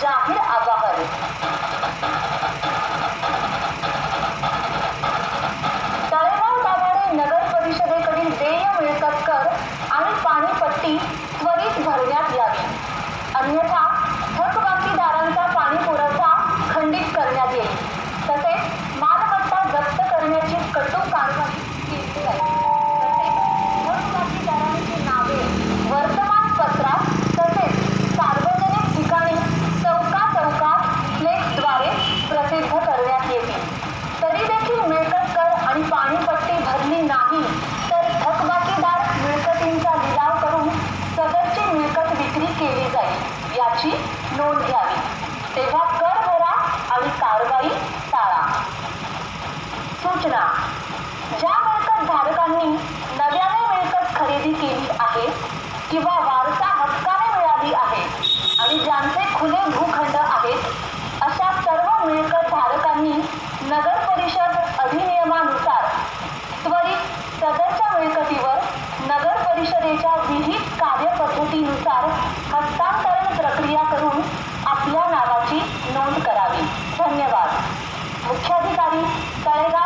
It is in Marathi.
जाहीर आवाहन. तळेगाव दाभाडे नगर परिषदेकडील देय मिळकत कर आणि पाणीपट्टी त्वरित भरण्यात यावी. अन्यथा थकबाकीदारांचा पाणी पुरवठा खंडित करण्यात येईल. तसेच मालमत्ता जप्त करण्याची कटू कारवाई केली जाईल. नोंद घ्यावी. तेव्हा कर भरा आणि कारवाई टाळा. सूचना. ज्या मिळकत धारकांनी नव्याने मिळकत खरेदी केली आहे किंवा वारसा हक्काने मिळाली आहे आणि ज्यांचे खुले भूखंड आहेत अशा सर्व मिळकत धारकांनी नगर परिषद अधिनियमानुसार त्वरित सदरच्या मिळकतीवर नगर परिषदेच्या विहित कार्यपद्धतीनुसार हस्तांतरण प्रक्रिया करून आपल्या नावाची नोंद करावी. धन्यवाद. मुख्याधिकारी तळेगाव